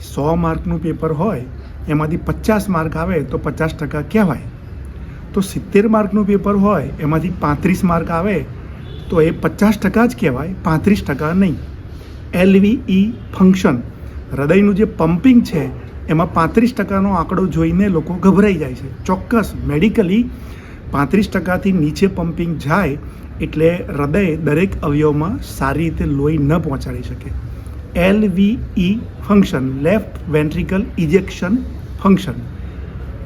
સો માર્કનું paper હોય, એમાંથી પચાસ માર્ક આવે તો પચાસ ટકા કહેવાય. તો સિત્તેર માર્કનું પેપર હોય, એમાંથી પાંત્રીસ માર્ક આવે, તો એ પચાસ ટકા જ કહેવાય, પાંત્રીસ ટકા નહીં. એલવીઈ ફંક્શન, હૃદયનું જે પમ્પિંગ છે, એમાં પાંત્રીસ ટકાનો આંકડો જોઈને લોકો ગભરાઈ જાય છે. ચોક્કસ, મેડિકલી પાંત્રીસ ટકાથી નીચે પમ્પિંગ જાય એટલે હૃદય દરેક અવયવમાં સારી રીતે લોહી ન પહોંચાડી શકે. LVE function left ventricle ejection function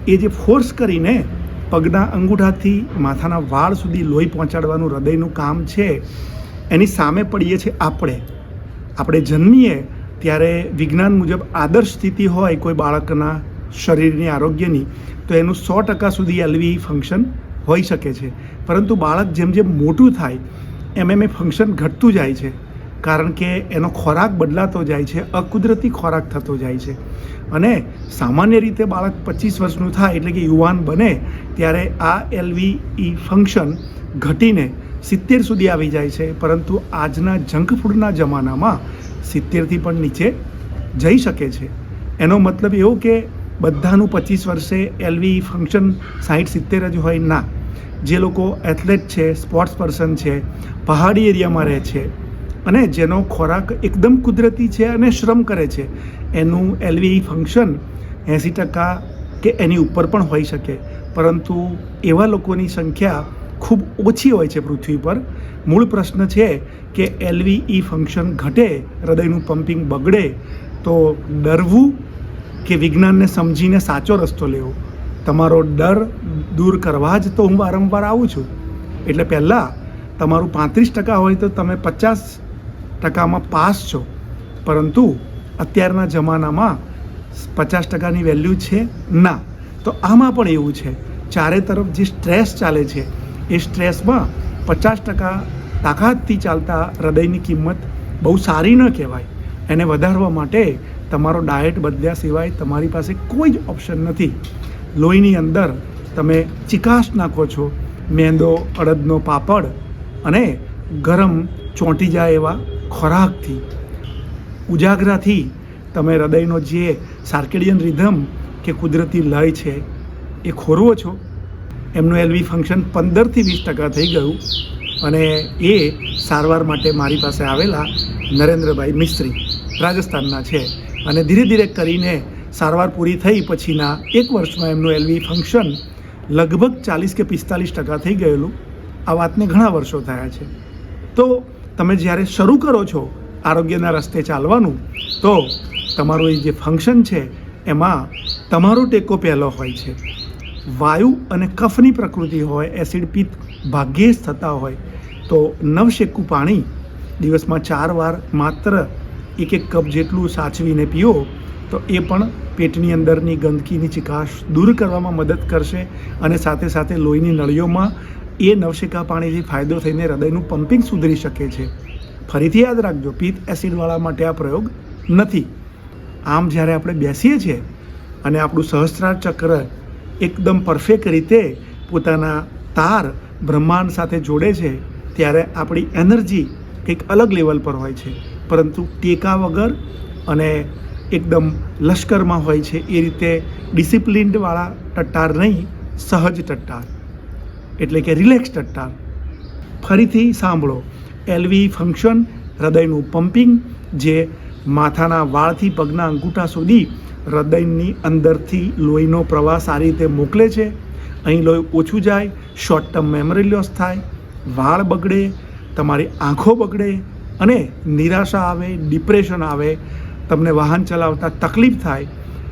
એ જે ફોર્સ કરીને પગના અંગૂઠાથી માથાના વાળ સુધી લોહી પહોંચાડવાનું હૃદયનું કામ છે, એની સામે પડીએ છીએ આપણે. આપણે જન્મીએ ત્યારે વિજ્ઞાન મુજબ આદર્શ સ્થિતિ હોય કોઈ બાળકના શરીરની, આરોગ્યની, તો એનું સો ટકા સુધી એલવી ફંક્શન હોઈ શકે છે. પરંતુ બાળક જેમ જેમ મોટું થાય, એમ એમ એ ફંક્શન ઘટતું જાય છે. કારણ કે એનો ખોરાક બદલાતો જાય છે, અકુદરતી ખોરાક થતો જાય છે. અને સામાન્ય રીતે બાળક પચીસ વર્ષનું થાય એટલે કે યુવાન બને, ત્યારે આ એલવી ઈ ફંક્શન ઘટીને સિત્તેર સુધી આવી જાય છે. પરંતુ આજના જંક ફૂડના જમાનામાં સિત્તેરથી પણ નીચે જઈ શકે છે. એનો મતલબ એવો કે બધાનું પચીસ વર્ષે એલવી ફંક્શન સાઠ સિત્તેર જ હોય ના. જે લોકો એથ્લેટ છે, સ્પોર્ટ્સ પર્સન છે, પહાડી એરિયામાં રહે છે અને જેનો ખોરાક એકદમ કુદરતી છે અને શ્રમ કરે છે. એનું એલવીઈ ફંક્શન એંસી ટકા કે એની ઉપર પણ હોઈ શકે. પરંતુ એવા લોકોની સંખ્યા ખૂબ ઓછી હોય છે પૃથ્વી પર. મૂળ પ્રશ્ન છે કે એલવીઈ ફંક્શન ઘટે, હૃદયનું પમ્પિંગ બગડે, તો ડરવું કે વિજ્ઞાનને સમજીને સાચો રસ્તો લેવો? તમારો ડર દૂર કરવા જ તો હું વારંવાર આવું છું. એટલે પહેલાં તમારું પાંત્રીસ ટકા હોય તો તમે પચાસ ટકામાં પાસ છો. પરંતુ અત્યારના જમાનામાં પચાસ ટકાની વેલ્યુ છે ના. તો આમાં પણ એવું છે. ચારે તરફ જે સ્ટ્રેસ ચાલે છે, એ સ્ટ્રેસમાં પચાસ ટકા તાકાતથી ચાલતા હૃદયની કિંમત બહુ સારી ન કહેવાય. એને વધારવા માટે તમારો ડાયટ બદલ્યા સિવાય તમારી પાસે કોઈ જ ઓપ્શન નથી. લોહીની અંદર તમે ચિકાશ નાખો છો, મેંદો, અડદનો પાપડ અને ગરમ ચોંટી જાય એવા ખોરાકથી, ઉજાગરાથી તમે હૃદયનો જે સાર્કેડિયન રિધમ કે કુદરતી લય છે, એ ખોરવો છો. એમનું એલવી ફંક્શન પંદરથી વીસ ટકા થઈ ગયું અને એ સારવાર માટે મારી પાસે આવેલા નરેન્દ્રભાઈ મિસ્ત્રી રાજસ્થાનના છે અને ધીરે ધીરે કરીને સારવાર પૂરી થઈ પછીના એક વર્ષમાં એમનું એલવી ફંક્શન લગભગ ચાલીસ કે પિસ્તાલીસ ટકા થઈ ગયેલું. આ વાતને ઘણા વર્ષો થયા છે. તો તમે જ્યારે શરૂ કરો છો આરોગ્યના રસ્તે ચાલવાનું, તો તમારું એ જે ફંક્શન છે, એમાં તમારો ટેકો પહેલો હોય છે. વાયુ અને કફની પ્રકૃતિ હોય, એસિડ પિત્ત ભાગ્યે જ થતા હોય. તો નવશેકું પાણી દિવસમાં ચાર વાર માત્ર એક એક કપ જેટલું સાચવીને પીઓ, તો એ પણ પેટની અંદરની ગંદકીની ચિકાશ દૂર કરવામાં મદદ કરશે અને સાથે સાથે લોહીની નળીઓમાં એ નવશેકા પાણીથી ફાયદો થઈને હૃદયનું પમ્પિંગ સુધરી શકે છે. ફરીથી યાદ રાખજો, પિત્ત એસિડવાળા માટે આ પ્રયોગ નથી. આમ જ્યારે આપણે બેસીએ છીએ અને આપણું સહસ્ત્રાર ચક્ર એકદમ પરફેક્ટ રીતે પોતાના તાર બ્રહ્માંડ સાથે જોડે છે, ત્યારે આપણી એનર્જી કંઈક અલગ લેવલ પર હોય છે. પરંતુ ટેકા વગર અને એકદમ લશ્કરમાં હોય છે, એ રીતે ડિસિપ્લિન્ડવાળા ટટ્ટાર નહીં, સહજ ટટ્ટાર. એટલે કે રિલેક્સ ટટ્ટાર ફરીથી સાંભળો. એલવી ફંક્શન હૃદયનું પમ્પિંગ જે માથાના વાળથી પગના અંગૂઠા સુધી હૃદયની અંદરથી લોહીનો પ્રવાહ સારી રીતે મોકલે છે. અહીં લોહી ઓછું જાય શોર્ટ ટર્મ મેમરી લોસ થાય, વાળ બગડે, તમારી આંખો બગડે અને નિરાશા આવે ડિપ્રેશન આવે, તમને વાહન ચલાવતા તકલીફ થાય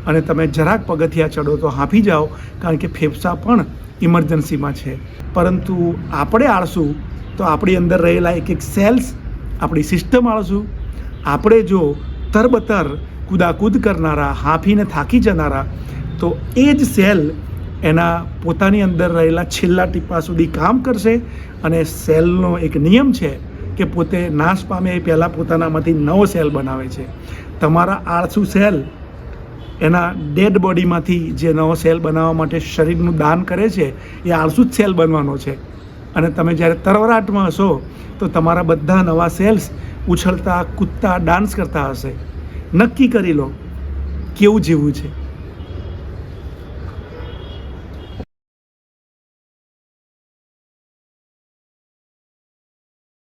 અને તમે જરાક પગથિયા ચડો તો હાંફી જાઓ, કારણ કે ફેફસા પણ ઇમરજન્સીમાં છે. પરંતુ આપણે આળશું તો આપણી અંદર રહેલા એક એક સેલ્સ આપણી સિસ્ટમ આળશું આપણે જો તરબતર કુદાકૂદ કરનારા, હાંફીને થાકી જનારા, તો એ જ સેલ એના પોતાની અંદર રહેલા છેલ્લા ટીપા સુધી કામ કરશે અને સેલનો એક નિયમ છે કે પોતે નાશ પામે એ પહેલાં પોતાનામાંથી નવો સેલ બનાવે છે. તમારા આળસુ સેલ એના ડેડ બોડીમાંથી જે નવો સેલ બનાવવા માટે શરીરનું દાન કરે છે, એ આળસુ જ સેલ બનવાનો છે. અને તમે જ્યારે તરવરાટમાં હશો, તો તમારા બધા નવા સેલ્સ ઉછળતા, કૂદતા, ડાન્સ કરતા હશે. નક્કી કરી લો, કેવું જીવવું છે?